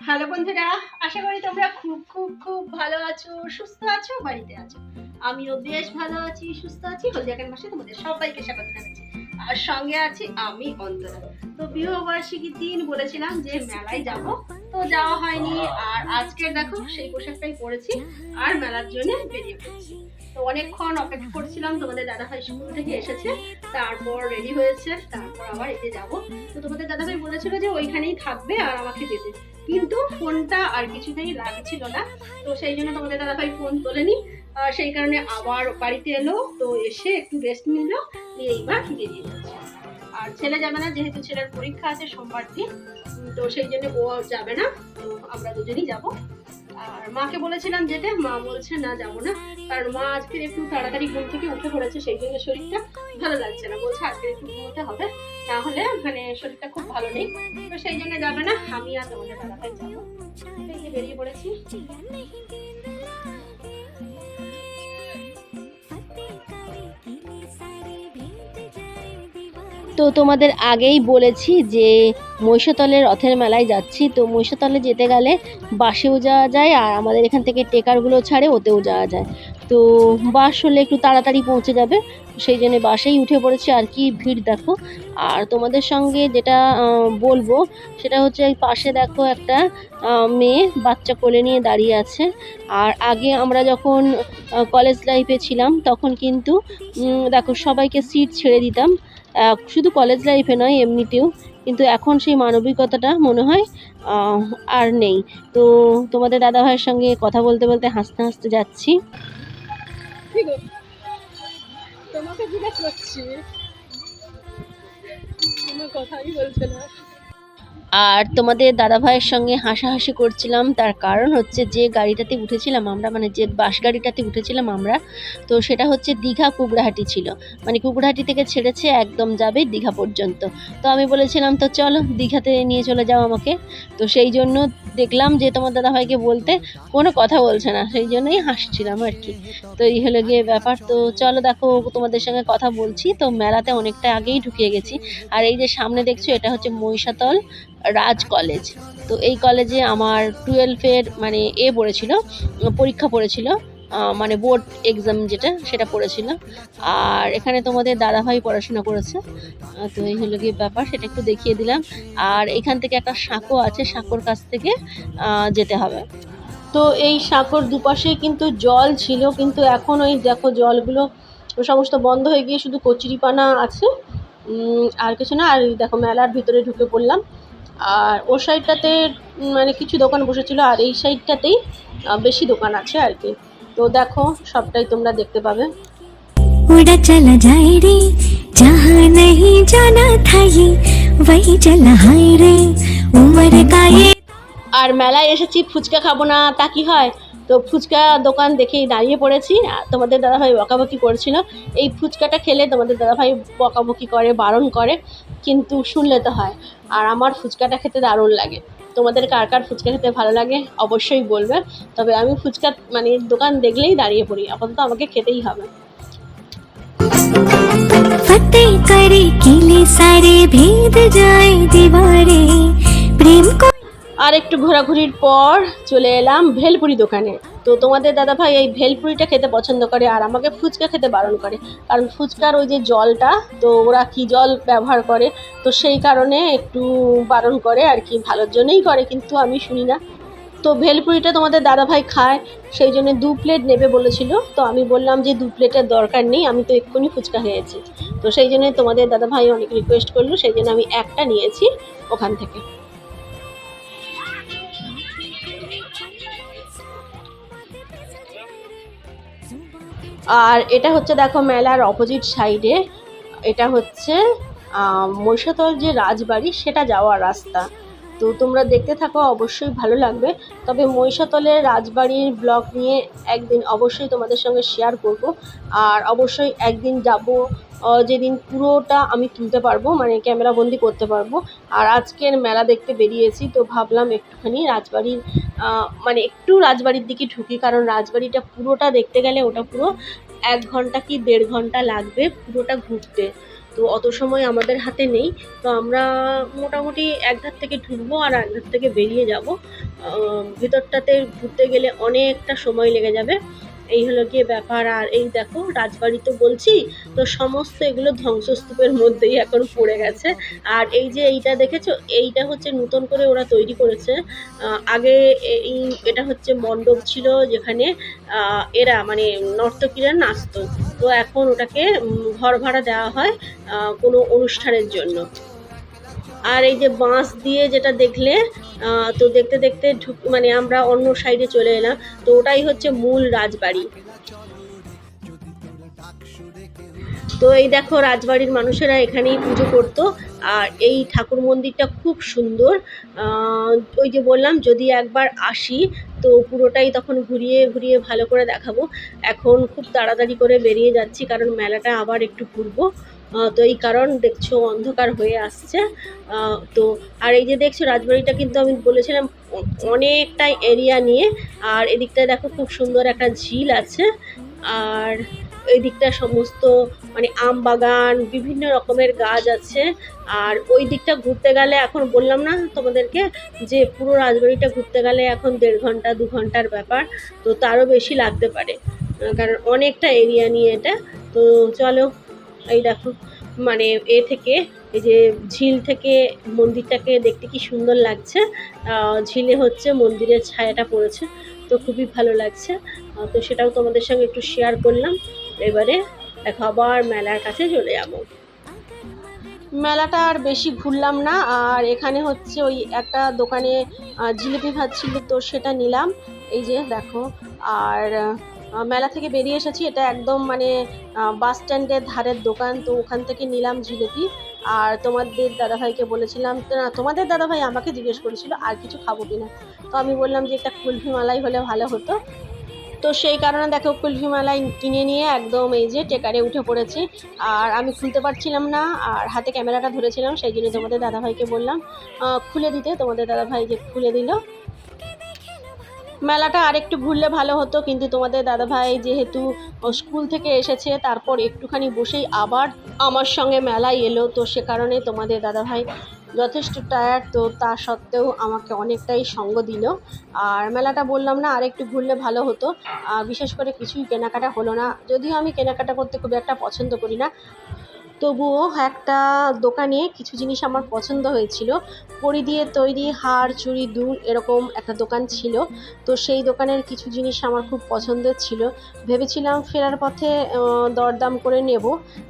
Hello বন্ধুরা, আশা করি তোমরা খুব খুব খুব ভালো আছো, সুস্থ আছো, বাড়িতে আছো। আমিও বেশ ভালো আছি, সুস্থ আছি। হলদিয়াকার মাসে তোমাদের সবাইকে স্বাগত জানাচ্ছি। আর সঙ্গে আছি আমি অন্তরা। তো বিবাহবার্ষিকীর দিন বলেছিলাম যে মেলায় যাব। তো যাওয়া হয়নি। আর আজকে দেখো, সেই পোশাকটাই পরেছি। আর মেলার জন্য বেরিয়ে তো অনেকক্ষণ অপেক্ষা করছিলাম, তোমাদের দাদাভাই স্কুল থেকে এসেছে। তারপর রেডি হয়েছে, তারপর আবার এতে যাব। তো তোমাদের দাদাভাই বলেছিল যে ওইখানেই থাকবে আর আমাকে যেতে। কিন্তু ফোনটা আর কিছুতেই লাগছিল না। তো সেই জন্য তোমাদের দাদাভাই ফোন তোলেনি। আর সেই কারণে আবার বাড়িতে এলো, তো এসে একটু রেস্ট নিল, নিয়ে এইবার বেরিয়ে যাচ্ছে আর ছেলে যাবে না, যেহেতু ছেলের পরীক্ষা আছে সোমবার দিন তো সেই জন্য ও যাবে না, তো আমরা দুজনই যাব। আর মাকে বলেছিলাম যেতে, মা বলছে না, যাব না, কারণ মা আজকে একটু তাড়াতাড়ি ঘুম থেকে উঠে পড়েছে, সেই জন্য শরীরটা ভালো লাগছে না। বলছে আজকে একটু ঘুমোতে হবে, না হলে মানে শরীরটা খুব ভালো নেই, তো সেই জন্য যাবে না, আমি আর তোমাদের দাদাভাই যাব বেরিয়ে পড়েছি। তো তোমাদের আগেই বলেছি যে মহিষাতলের রথের মেলায় যাচ্ছি। তো মহিষাতলে যেতে গেলে বাসেও যাওয়া যায় আর আমাদের এখান থেকে টেকারগুলো ছাড়ে ওতেও যাওয়া যায়। তো বাস হলে একটু তাড়াতাড়ি পৌঁছে যাবে। সেই জন্য বাসেই উঠে পড়েছি আর কি ভিড় দেখো। আর তোমাদের সঙ্গে যেটা বলব সেটা হচ্ছে পাশে দেখো একটা মেয়ে বাচ্চা কোলে নিয়ে দাঁড়িয়ে আছে। আর আগে আমরা যখন কলেজ লাইফে ছিলাম তখন কিন্তু দেখো সবাইকে সিট ছেড়ে দিতাম। শুধু কলেজ লাইফে নয়, এমনিতেও। কিন্তু এখন সেই মানবিকতাটা মনে হয় আর নেই। তো তোমাদের দাদাভাইয়ের সঙ্গে কথা বলতে বলতে হাসতে হাসতে যাচ্ছি। তোমাকে জিজ্ঞাসা করছি। কোনো কথাই বলছে না। আর তোমাদের দাদাভাইয়ের সঙ্গে হাসাহাসি করছিলাম। তার কারণ হচ্ছে যে গাড়িটাতে উঠেছিলাম আমরা মানে যে বাস গাড়িটাতে উঠেছিলাম আমরা, তো সেটা হচ্ছে দীঘা কুকড়াহাটি ছিল। মানে কুকড়াহাটি থেকে ছেড়েছে, একদম যাবে দীঘা পর্যন্ত। তো আমি বলেছিলাম, তো চলো দীঘাতে নিয়ে চলে যাও আমাকে। তো সেই জন্য দেখলাম যে তোমার দাদাভাইকে বলতে কোনো কথা বলছে না, সেই জন্যই হাসছিলাম আর কি। তো এই হলো গিয়ে ব্যাপার। তো চলো দেখো, তোমাদের সঙ্গে কথা বলছি। তো মেলাতে অনেকটা আগেই ঢুকিয়ে গেছি। আর এই যে সামনে দেখছ, এটা হচ্ছে মহিষাতল। রাজ কলেজ তো এই কলেজে আমার টুয়েলভের মানে এ পড়েছিল, পরীক্ষা পড়েছিল মানে বোর্ড এক্সাম যেটা, সেটা পড়েছিল। আর এখানে তোমাদের দাদাভাই পড়াশোনা করেছে। তো এই হলো গিয়ে ব্যাপার, সেটা একটু দেখিয়ে দিলাম। আর এখান থেকে একটা সাঁকো আছে, সাঁকোর কাছ থেকে যেতে হবে। তো এই সাঁকোর দুপাশে কিন্তু জল ছিল, কিন্তু এখন ওই দেখো জলগুলো সমস্ত বন্ধ হয়ে গিয়ে শুধু কচুরিপানা আছে। আর কিছু না, আর দেখো মেলার ভিতরে ঢুকে পড়লাম। আর ও সাইডটাতে উম, মানে কিছু দোকান বসেছিল আর এই সাইডটাতেই আহ, বেশি দোকান আছে আর কি তো দেখো সবটাই তোমরা দেখতে পাবে उड़ा चला जाए रे जहाँ नहीं जाना था ये वही चला हाय रे उम्र का ये আর মেলায় এসেছি ফুচকা খাবো না তা কি হয় তো ফুচকা দোকান দেখেই দাঁড়িয়ে পড়েছি। তোমাদের দাদাভাই বকাবকি করছিল। এই ফুচকাটা খেলে তোমাদের দাদাভাই বকাবকি করে, বারণ করে, কিন্তু শুনলে তো হয়। আর আমার ফুচকাটা খেতে দারুণ লাগে। তোমাদের কার কার ফুচকা খেতে ভালো লাগে অবশ্যই বলবে। তবে আমি ফুচকা মানে দোকান দেখলেই দাঁড়িয়ে পড়ি। আপাতত আমাকে খেতেই হবে। করে কিলে সারে ভেদ যায় দিবারে প্রেম আর একটু ঘোরাঘুরির পর চলে এলাম ভেলপুরি দোকানে। তো তোমাদের দাদাভাই এই ভেলপুরিটা খেতে পছন্দ করে আর আমাকে ফুচকা খেতে বারণ করে। কারণ ফুচকার ওই যে জলটা, তো ওরা কি জল ব্যবহার করে, তো সেই কারণে একটু বারণ করে আর কি, ভালোর জন্যই করে কিন্তু আমি শুনি না। তো ভেলপুরিটা তোমাদের দাদাভাই খায়, সেই জন্য দু প্লেট নেবে বলেছিল। তো আমি বললাম যে দু প্লেটের দরকার নেই, আমি তো এক্ষুনি ফুচকা খেয়েছি। তো সেই জন্য তোমাদের দাদাভাই অনেক রিকোয়েস্ট করল, সেই জন্য আমি একটা নিয়েছি ওখান থেকে। আর এটা হচ্ছে দেখো মেলার অপোজিট সাইডে এটা হচ্ছে মহিষাতল যে রাজবাড়ি, সেটা যাওয়ার রাস্তা। তো তোমরা দেখতে থাকো, অবশ্যই ভালো লাগবে। তবে মহিষাতলের রাজবাড়ির ব্লগ নিয়ে একদিন অবশ্যই তোমাদের সঙ্গে শেয়ার করব। আর অবশ্যই একদিন যাব যেদিন পুরোটা আমি তুলতে পারব মানে ক্যামেরা বন্দি করতে পারব। আর আজকের মেলা দেখতে বেরিয়েছি, তো ভাবলাম একটুখানি রাজবাড়ির মানে একটু রাজবাড়ির দিকে ঢুকি, কারণ রাজবাড়িটা পুরোটা দেখতে গেলে ওটা পুরো এক ঘণ্টা কি দেড় ঘণ্টা লাগবে পুরোটা ঘুরতে। তো অত সময় আমাদের হাতে নেই। তো আমরা মোটামুটি এক ধার থেকে ঢুকবো আর এক ধার থেকে বেরিয়ে যাব। ভিতরটাতে ঘুরতে গেলে অনেকটা সময় লেগে যাবে। এই হলো গিয়ে ব্যাপার, আর এই দেখো রাজবাড়ি তো বলছি, তো সমস্ত এগুলো ধ্বংসস্তূপের মধ্যেই এখন পড়ে গেছে। আর এই যে এইটা দেখেছ, এইটা হচ্ছে নতুন করে ওরা তৈরি করেছে। আগে এই এটা হচ্ছে মণ্ডপ ছিল যেখানে এরা মানে নর্তকীরা নাচতো। তো এখন ওটাকে ঘর ভাড়া দেওয়া হয় কোনো অনুষ্ঠানের জন্য। আর এই যে বাঁশ দিয়ে যেটা দেখলে তো দেখতে দেখতে ঢুক মানে আমরা অন্য সাইডে চলে এলাম। তো ওটাই হচ্ছে মূল রাজবাড়ি। তো এই দেখো রাজবাড়ির মানুষেরা এখানেই পুজো করতো। আর এই ঠাকুর মন্দিরটা খুব সুন্দর। ওই যে বললাম, যদি একবার আসি, তো পুরোটাই তখন ঘুরিয়ে ঘুরিয়ে ভালো করে দেখাবো। এখন খুব তাড়াতাড়ি করে বেরিয়ে যাচ্ছি, কারণ মেলাটা আবার একটু ঘুরবো। তো এই কারণ দেখছ, অন্ধকার হয়ে আসছে। তো আর এই যে দেখছ, রাজবাড়িটা কিন্তু আমি বলেছিলাম, অ- অনেকটাই এরিয়া নিয়ে। আর এদিকটায় দেখো খুব সুন্দর একটা ঝিল আছে। আর এই দিকটা সমস্ত মানে আম বাগান, বিভিন্ন রকমের গাছ আছে। আর ওই দিকটা ঘুরতে গেলে এখন বললাম না তোমাদেরকে, যে পুরো রাজবাড়িটা ঘুরতে গেলে এখন দেড় ঘণ্টা, দু ঘণ্টার ব্যাপার, তো তারও বেশি লাগতে পারে। কারণ অনেকটা এরিয়া নিয়ে এটা। তো চলো এই দেখো মানে এ থেকে, এই যে ঝিল থেকে, মন্দিরটাকে দেখতে কি সুন্দর লাগছে। ঝিলে হচ্ছে মন্দিরের ছায়াটা পড়েছে, তো খুবই ভালো লাগছে। তো সেটাও তোমাদের সঙ্গে একটু শেয়ার করলাম। এবারে দেখো, আবার মেলার কাছে চলে যাব। মেলাটা আর বেশি ঘুরলাম না, আর এখানে হচ্ছে ওই একটা দোকানে জিলিপি ভাত ছিল, তো সেটা নিলাম। এই যে দেখো, আর মেলা থেকে বেরিয়ে এসেছি। এটা একদম মানে বাস স্ট্যান্ডের ধারের দোকান। তো ওখান থেকে নিলাম জিলিপি। আর তোমাদের দাদাভাইকে বলেছিলাম, না, তোমাদের দাদাভাই আমাকে জিজ্ঞেস করেছিল, আর কিছু খাব কিনা? তো আমি বললাম যে, একটা কুলফি মালাই হলে ভালো হতো। তো সেই কারণে দেখো কুলফি মালাই কিনে নিয়ে একদম এই যে টেকারে উঠে পড়েছি। আর আমি খুলতে পারছিলাম না, আর হাতে ক্যামেরাটা ধরেছিলাম, সেই জন্য তোমাদের দাদাভাইকে বললাম খুলে দিতে। তোমাদের দাদাভাই যে খুলে দিল মেলাটা আরেকটু ঘুরলে ভালো হতো, কিন্তু তোমাদের দাদাভাই যেহেতু স্কুল থেকে এসেছে, তারপর একটুখানি বসেই আবার আমার সঙ্গে মেলায় এলো। তো সে কারণে তোমাদের দাদাভাই যথেষ্ট টায়ার্ড তো তা সত্ত্বেও আমাকে অনেকটাই সঙ্গ দিল। আর মেলাটা বললাম না, আরেকটু ঘুরলে ভালো হতো। বিশেষ করে কিছুই কেনাকাটা হলো না। যদিও আমি কেনাকাটা করতে খুব একটা পছন্দ করি না তবুও একটা দোকানে কিছু জিনিস আমার পছন্দ হয়েছিল। পরি দিয়ে তৈরি হার চুড়ি, দুল এরকম একটা দোকান ছিল। তো সেই দোকানের কিছু জিনিস আমার খুব পছন্দের ছিল। ভেবেছিলাম ফেরার পথে দরদাম করে নেব।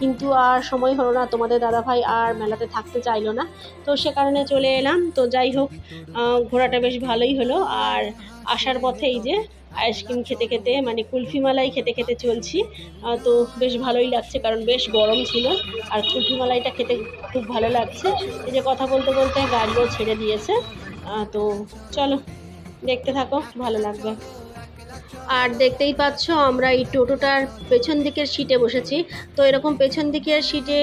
কিন্তু আর সময় হলো না, তোমাদের দাদাভাই আর মেলাতে থাকতে চাইলো না। তো সে কারণে চলে এলাম। তো যাই হোক ঘোরাটা বেশ ভালোই হলো। আর আসার পথে এই যে আইসক্রিম খেতে খেতে মানে কুলফি মালাই খেতে খেতে চলছি। তো বেশ ভালোই লাগছে কারণ বেশ গরম ছিল আর কুলফি মালাইটা খেতে খুব ভালো লাগছে। এই যে কথা বলতে বলতে গাড়িও ছেড়ে দিয়েছে। তো চলো, দেখতে থাকো, ভালো লাগবে। আর দেখতেই পাচ্ছ, আমরা এই টোটোটার পেছন দিকের সিটে বসেছি। তো এরকম পেছন দিকের সিটে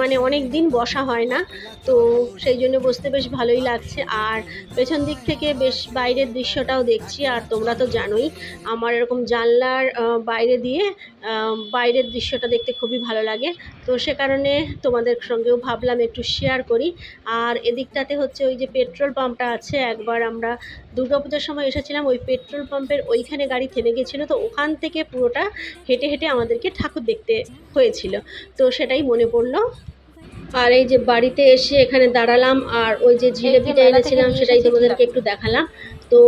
মানে অনেক দিন বসা হয় না। তো সেই জন্য বসতে বেশ ভালোই লাগছে। আর পেছন দিক থেকে বেশ বাইরের দৃশ্যটাও দেখছি, আর তোমরা তো জানোই, আমার এরকম জানলার বাইরে দিয়ে বাইরের দৃশ্যটা দেখতে খুবই ভালো লাগে। তো সে কারণে তোমাদের সঙ্গেও ভাবলাম একটু শেয়ার করি। আর এদিকটাতে হচ্ছে ওই যে পেট্রোল পাম্পটা আছে, একবার আমরা দুর্গাপূজার সময় এসেছিলাম ওই পেট্রোল পাম্পের ওইখানে গাড়ি থেমে গেছিল তো ওখান থেকে পুরোটা হেঁটে হেঁটে আমাদেরকে ঠাকুর দেখতে হয়েছিল। তো সেটাই মনে পড়ল। আর এই যে বাড়িতে এসে এখানে দাঁড়ালাম আর ওই যে জিলেপিটা এনেছিলাম সেটাই তোমাদেরকে একটু দেখালাম। তো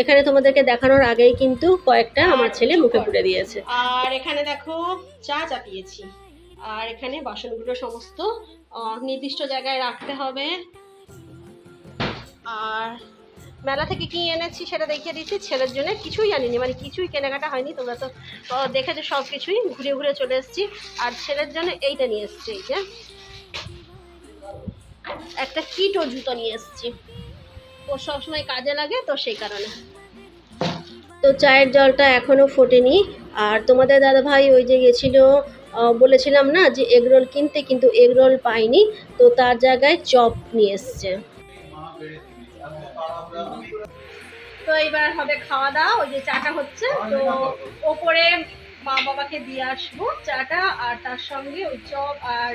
এখানে তোমাদেরকে দেখানোর আগেই কিন্তু কয়েকটা আমার ছেলে মুখে পুড়ে দিয়েছে। আর এখানে দেখো চা চাপিয়েছি। আর এখানে বাসনগুলো সমস্ত নির্দিষ্ট জায়গায় রাখতে হবে। আর মেলা থেকে কি এনেছি সেটা দেখিয়ে দিচ্ছি ছেলের জন্য কিছুই আনিনি মানে কিছুই কেনাকাটা হয়নি, তোমরা তো দেখেছ সব কিছুই ঘুরে ঘুরে চলে এসেছি, আর ছেলের জন্য এইটা নিয়ে এসেছি, এই যে। একটা কিটো জুতো নিয়ে এসেছি। ওর সবসময় কাজে লাগে তো সেই কারণে। তো চায়ের জলটা এখনও ফোটেনি, আর তোমাদের দাদা ভাই ওই যে গেছিল বলেছিলাম না যে এগরোল কিনতে, কিন্তু এগরোল পাইনি, তো তার জায়গায় চপ নিয়ে এসছে। তো এইবার হবে খাওয়া দাওয়া, ওই যে চাটা হচ্ছে, তো ওপরে মা বাবাকে দিয়ে আসব চাটা, আর তার সঙ্গে ওই চপ আর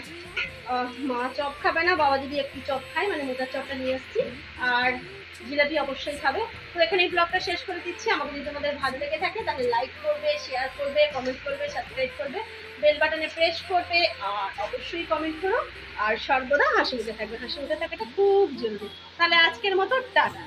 মা চপ খাবে না, বাবা যদি একটু চপ খায় মানে মোটার চপটা নিয়ে এসেছি, আর জিলাপি অবশ্যই খাবে। তো এখানে এই ব্লগটা শেষ করে দিচ্ছি। আমাকে যদি তোমাদের ভালো লেগে থাকে, তাহলে লাইক করবে শেয়ার করবে কমেন্ট করবে সাবস্ক্রাইব করবে বেল বাটনে প্রেস করবে, আর অবশ্যই কমেন্ট করো। আর সর্বদা হাসি মুখে থাকবে। হাসি মুখে থাকাটা খুব জরুরি। তাহলে আজকের মতো টাটা।